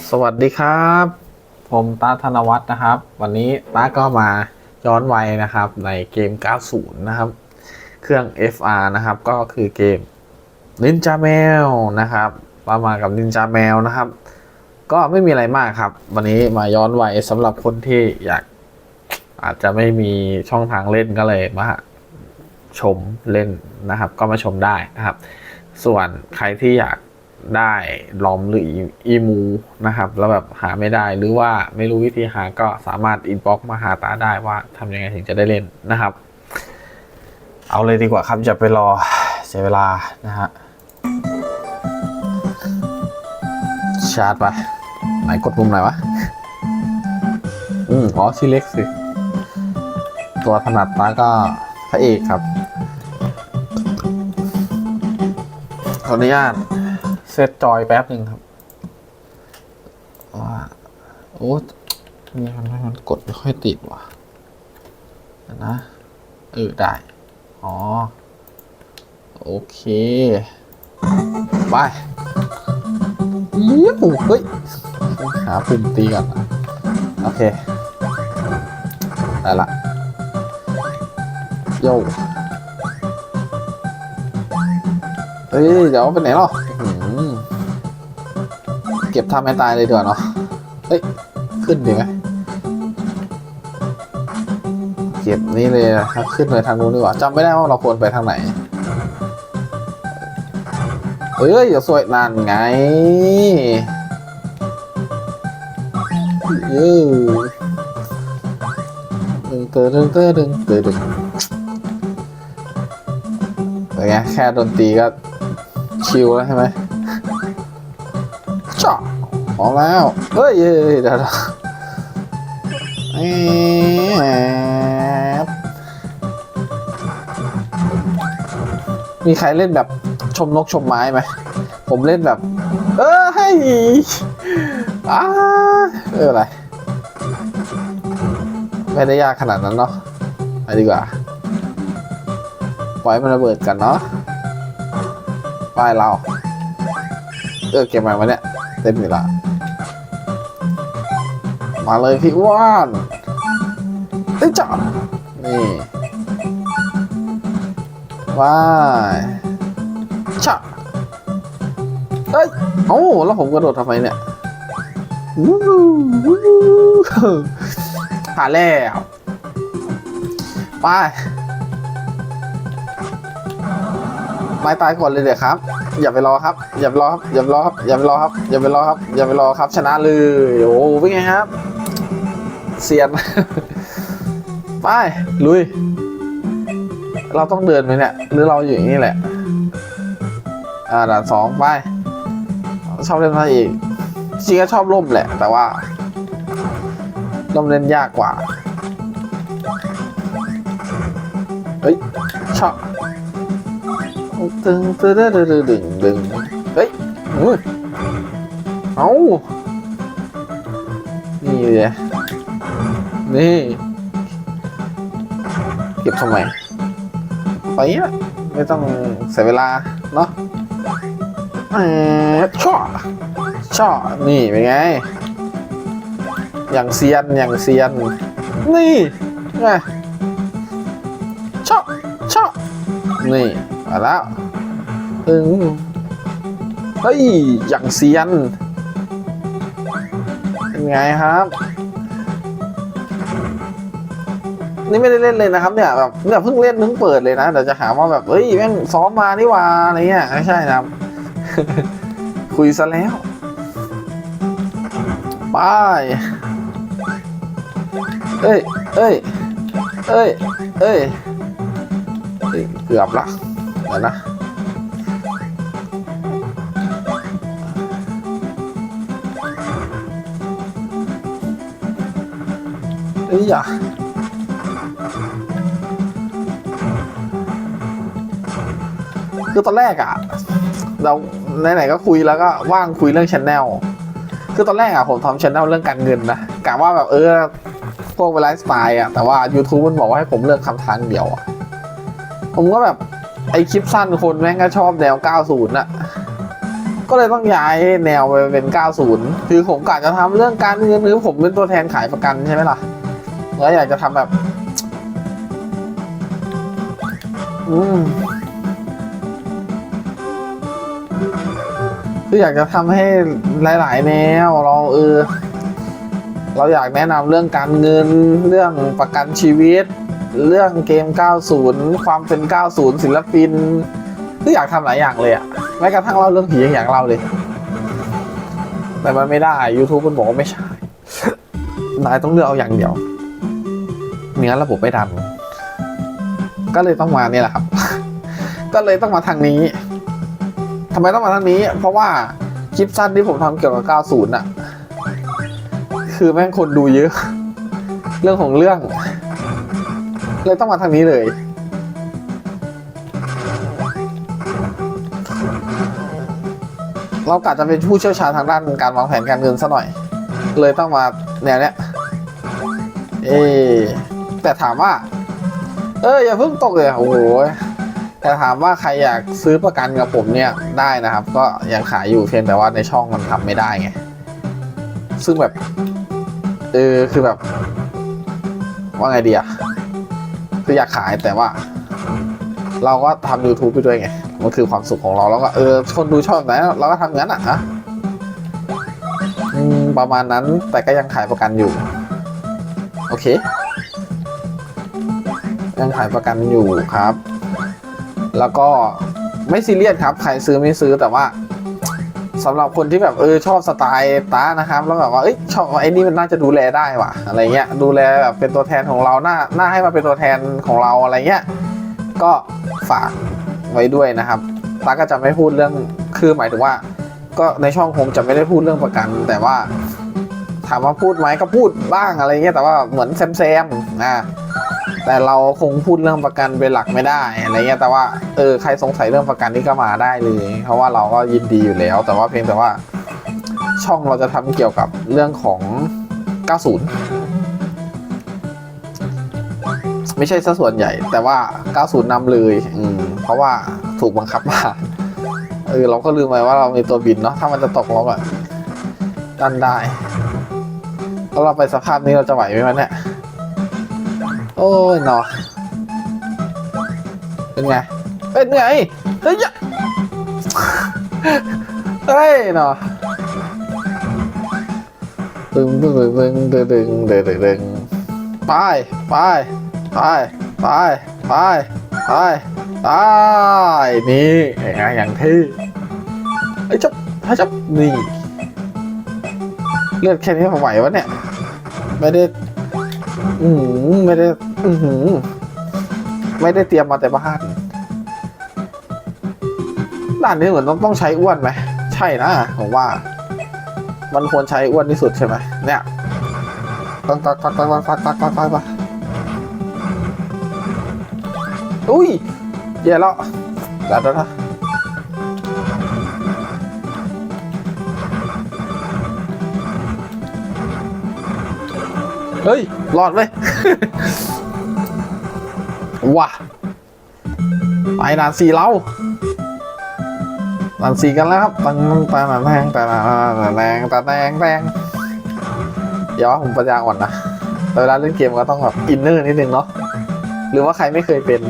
สวัสดีครับ ผมตาธนวัฒน์นะครับ วันนี้ตาก็มาย้อนวัยนะครับ ในเกม 90 นะครับ เครื่อง FR นะครับ ก็คือเกม Ninja m a i l นะครับมามากับ Ninja m a i l นะครับ ก็ไม่มีอะไรมากครับ วันนี้มาย้อนวัยสำหรับคนที่อยาก อาจจะไม่มีช่องทางเล่นก็เลยมาชมเล่นนะครับ ก็มาชมได้นะครับ ส่วนใครที่อยาก ได้ลอมหรืออีมูนะครับ แล้วแบบหาไม่ได้หรือว่าไม่รู้วิธีหาก็สามารถอินบ็อกมาหาตาได้ว่าทำยังไงถึงจะได้เล่นนะครับ เอาเลยดีกว่าครับจะไปรอเสียเวลานะฮะชาร์จไปไหนกดปุ่มไหนวะ อืมอ๋อชื่อเล็กสิ ตัวถนัดตาก็พระเอกครับขออนุญาต เซตจอยแป๊บหนึ่งครับว่าโอ้มีมันมันกดไม่ค่อยติดว่ะนะเออได้ อ๋อ โอเค ไปเยี่ยมเฮ้ยหาปุ่มตีก่อนะโอเค ได้ละโย่เฮ้ย เดี๋ยวไปไหนหรอ เก็บทำให้ตายเลยดีกว่าเนาะเฮ้ย ขึ้นดีไหมเก็บนี่เลยครับขึ้นไปทางนู้นดีกว่าจำไม่ได้ว่าเราควรไปทางไหนเฮ้ยอย่าสวยนานไงเออดึงเตอดึงเตอดึงเตอดึงเป็นไงแค่ดนตรีก็ชิลแล้วใช่ไหม พร้อมแล้ว เฮ้ยเดี๋ยวเอบมีใครเล่นแบบชมนกชมไม้ไหม ผมเล่นแบบ เออให้อ้าเอออะไร ไม่ได้ยากขนาดนั้นเนาะไปดีกว่า ปล่อยมันระเบิดกันเนาะป้ายเรา เออเก็บมาวันเนี้ยเต็มอยู่ละ มาเลยพี่อ้วนเอ้ยจ้านี่ว้ายชะเอ้ยเอ้าแล้วผมกระโดดทำไมเนี่ยวู้วู้ผ่านแล้วไปไม้ตายก่อนเลยเดี๋ยวครับ อย่าไปรอครับ อย่าไปรอครับ อย่าไปรอครับ อย่าไปรอครับ อย่าไปรอครับ อย่าไปรอครับ ชนะเลย โอ้เป็นไงครับ เซียน ไป ลุย เราต้องเดินไหมเนี่ย หรือเราอยู่อย่างนี้แหละ อ่าด่านสองไป ชอบเล่นมาอีกจริงก็ชอบล่มแหละ แต่ว่าล่มเล่นยากกว่า เฮ้ย ชอบตึงตึงตึงตึงตึงตึงเฮ้ยอุ้ยเอานี่เลย นี่ เก็บทำไมไปอะไม่ต้องเสียเวลา เนาะเออช่อช่อนี่ เป็นไง อย่างเซียน อย่างเซียน นี่ไงช่อช่อนี่มาแล้วถึงเฮ้ย อย่างเซียน เป็นไงครับ นี่ไม่ได้เล่นเลยนะครับเนี่ยแบบเนี่ยเพิ่งเล่นเพิ่งเปิดเลยนะเดี๋ยวจะหาว่าแบบเฮ้ยแม่งซ้อมมานี่ว่าอะไรเงี้ยไม่ใช่นะครับ คุยซะแล้วไปเอ้ยเอ้ยเอ้ยเอ้ยเกือบละเดี๋ยวนะเอ้ คือตอนแรกอะเราไหนๆก็คุยแล้วก็ว่างคุยเรื่องชแนลคือตอนแรกอะผมทำชแนลเรื่องการเงินนะกะว่าแบบเออพวกไลฟ์สไตล์อะแต่ว่า YouTube มันบอกว่าให้ผมเลือกคำทางเดียวอะผมก็แบบไอคลิปสั้นคนแม่งก็ชอบแนว 90น่ะก็เลยต้องย้ายแนวไปเป็น 90 คือผมกะจะทำเรื่องการเงินหรือผมเป็นตัวแทนขายประกันใช่ไหมล่ะ แล้วอยากจะทำแบบ อืม คืออยากจะทำให้หลาย ๆ แนวเราเออ เราอยากแนะนำเรื่องการเงินเรื่องประกันชีวิต เรื่องเกม 90 ความเป็น 90 ศิลปิน คืออยากทำหลายอย่างเลยอะแม้กระทั่งเล่าเรื่องผียังอยากเล่าเลย แต่มันไม่ได้ YouTube มันบอกว่าไม่ใช่ นายต้องเลือกเอาอย่างเดียวไม่งั้นระบบไม่ดันก็เลยต้องมาเนี่ยแหละครับ ก็เลยต้องมาทางนี้ ทำไมต้องมาทางนี้ เพราะว่าคลิปสั้นที่ผมทำเกี่ยวกับ 90น่ะ คือแม่งคนดูเยอะ เรื่องของเรื่อง เลยต้องมาทางนี้เลยเรากะจะเป็นผู้เชี่ยวชาญทางด้านการวางแผนการเงินซะหน่อย เลยต้องมาแนวเนี้ย เอแต่ถามว่า เอออย่าเพิ่งตกเลยโอ้โห แต่ถามว่าใครอยากซื้อประกันกับผมเนี่ยได้นะครับ ก็ยังขายอยู่เพียงแต่ว่าในช่องมันทำไม่ได้ไง ซึ่งแบบเออคือแบบ ว่าไงดีอะคืออยากขายแต่ว่า เราก็ทำ YouTube ไปด้วยไง มันคือความสุขของเราแล้วก็เออคนดูชอบแบบไหนเราก็ทำงั้นอะนะประมาณนั้นแต่ก็ยังขายประกันอยู่ โอเค ยังขายประกันอยู่ครับ แล้วก็ไม่ซีเรียสครับ ใครซื้อไม่ซื้อแต่ว่าสำหรับคนที่แบบเออชอบสไตล์ตานะครับ แล้วแบบว่าเอ้ยชอบไอ้นี่มันน่าจะดูแลได้ว่ะอะไรเงี้ยดูแลแบบเป็นตัวแทนของเราหน้าหน้าให้มาเป็นตัวแทนของเราอะไรเงี้ยก็ฝากไว้ด้วยนะครับตาก็จะไม่พูดเรื่องคือหมายถึงว่า ก็ในช่องคงจะไม่ได้พูดเรื่องประกัน แต่ว่าถามว่าพูดไหมก็พูดบ้างอะไรเงี้ยแต่ว่าเหมือนแซมแซมๆนะ แต่เราคงพูดเรื่องประกันเป็นหลักไม่ได้อะไรเงี้ยแต่ว่าเออใครสงสัยเรื่องประกันนี่ก็มาได้เลย เพราะว่าเราก็ยินดีอยู่แล้ว แต่ว่าเพียงแต่ว่าช่องเราจะทำเกี่ยวกับเรื่องของ 90 ไม่ใช่ซะส่วนใหญ่ แต่ว่า 90นำเลยอืมเพราะว่าถูกบังคับมาเออเราก็ลืมไปว่าเรามีตัวบินเนาะถ้ามันจะตกเราก็ดันได้แล้วเราไปสภาพนี้เราจะไหวไหมมันเนี่ย โอ้ยหนอเป็นไงเป็นไงเฮ้ยเฮ้ยหนอดึงดึงดึงดึงดึงดึงดึงไปไปไปไปไปไปไปนี่ไงอย่างที่ไอ้จับไอ้จับนี่เลือดแค่นี้ผมไหววะเนี่ย ไม่ได้ อือหือไม่ได้ อือหือไม่ได้เตรียมมาแต่บ้านด่านนี้เหมือนต้องต้องใช้อ้วนไหม ใช่นะผมว่า มันควรใช้อ้วนที่สุดใช่ไหมเนี่ยตักตักตักตักตักตักตักตักตักอุ้ยแย่แล้วเดี๋ยวเลยวนะ เฮ้ยรอดไหมว้าไปด่านสี่เราด่านสี่กันแล้วครับตังตาหนาแทงตาหนาแรงตาแดงแดงอย่าว่าผมปัญญาอ่อนนะเวลาเล่นเกมก็ต้องแบบอินเนอร์นิดนึงเนาะหรือว่าใครไม่เคยเป็น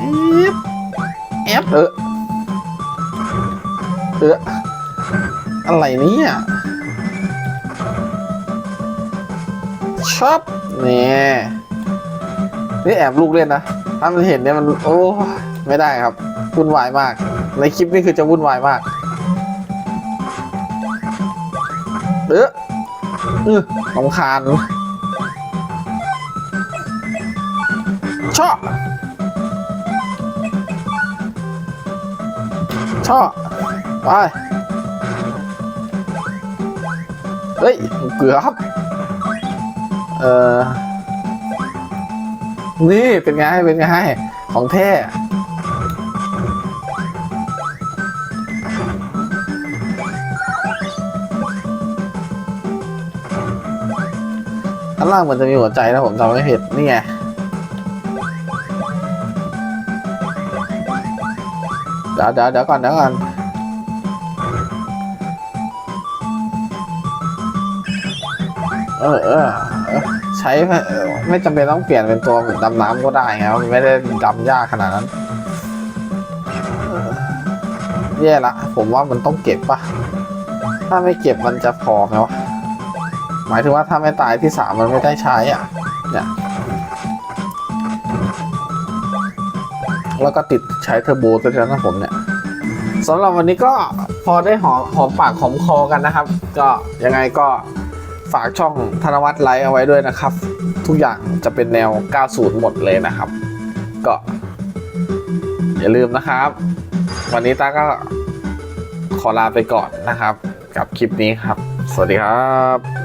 อี๊บแอบเออเอออะไรเนี่ย ชอบเนี่ยนี่แอบลูกเล่นนะถ้ามันเห็นเนี่ยมันโอ้ไม่ได้ครับวุ่นวายมาก ในคลิปนี้คือจะวุ่นวายมากเออเออสำคาญชอบชอบไปเฮ้ยเกือบ เออนี่เป็นไงเป็นไงของแท้ข้างล่างมันจะมีหัวใจนะผมจำไม่ผิดนี่ไงเดี๋ยวเดี๋ยวเดี๋ยวก่อนเดี๋ยวก่อนเออเออ ใช้ไม่จำเป็นต้องเปลี่ยนเป็นตัวดำน้ำก็ได้ไงมันไม่ได้ดำยากขนาดนั้นแย่ละ ผมว่ามันต้องเก็บปะถ้าไม่เก็บมันจะพอไหมวะหมายถึงว่าถ้าไม่ตายที่สามมันไม่ได้ใช้อะเนี่ยแล้วก็ติดใช้เทอร์โบตัวนั้นนะผมเนี่ยสำหรับวันนี้ก็พอได้หอมหอมปากหอมคอกันนะครับ ก็ยังไงก็ ฝากช่องธนวัฒน์ไลฟ์เอาไว้ด้วยนะครับ ทุกอย่างจะเป็นแนว 90 หมดเลยนะครับ ก็ อย่าลืมนะครับ วันนี้ตาก็ขอลาไปก่อนนะครับ กับคลิปนี้ครับ สวัสดีครับ